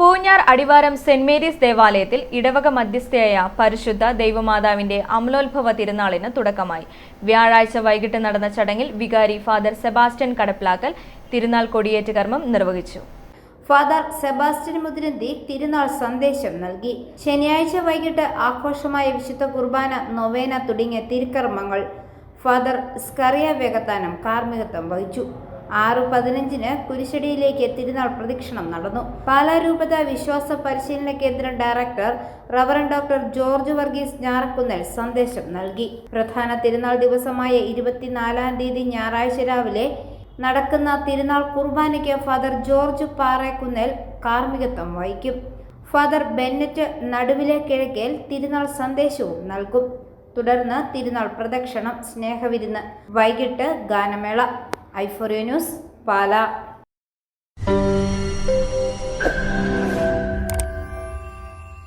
പൂഞ്ഞാർ അടിവാരം saint Mary's ദേവാലയത്തിൽ ഇടവക മധ്യസ്ഥയായ പരിശുദ്ധ ദൈവമാതാവിന്റെ അമലോത്ഭവ തിരുനാളിന് തുടക്കമായി. വ്യാഴാഴ്ച വൈകിട്ട് നടന്ന ചടങ്ങിൽ വികാരി ഫാദർ സെബാസ്റ്റ്യൻ കടപ്പിലാക്കൽ തിരുനാൾ കൊടിയേറ്റ് കർമ്മം നിർവഹിച്ചു. ഫാദർ സെബാസ്റ്റ്യൻ മുതിരന്തി തിരുനാൾ സന്ദേശം നൽകി. ശനിയാഴ്ച വൈകിട്ട് ആഘോഷമായ വിശുദ്ധ കുർബാന നൊവേന തുടങ്ങിയ തിരുക്കർമ്മങ്ങൾ ഫാദർ സ്കറിയ വേഗത്താനം കാർമ്മികത്വം വഹിച്ചു. ആറ് പതിനഞ്ചിന് കുരിശടിയിലേക്ക് തിരുനാൾ പ്രദക്ഷിണം നടന്നു. പാലാരൂപത വിശ്വാസ പരിശീലന കേന്ദ്രം director reverend doctor George Varghese Njarakkunnel സന്ദേശം നൽകി. പ്രധാന തിരുനാൾ ദിവസമായ ഇരുപത്തിനാലാം തീയതി ഞായറാഴ്ച രാവിലെ നടക്കുന്ന തിരുനാൾ കുർബാനയ്ക്ക് ഫാദർ ജോർജ് പാറേക്കുന്നൽ കാർമ്മികത്വം വഹിക്കും. ഫാദർ ബെന്നറ്റ് നടുവിലെ കിഴക്കേൽ തിരുനാൾ സന്ദേശവും നൽകും. തുടർന്ന് തിരുനാൾ പ്രദക്ഷിണം സ്നേഹവിരുന്ന് വൈകിട്ട് ഗാനമേള. ഐഫോറിയോ ന്യൂസ് പാല.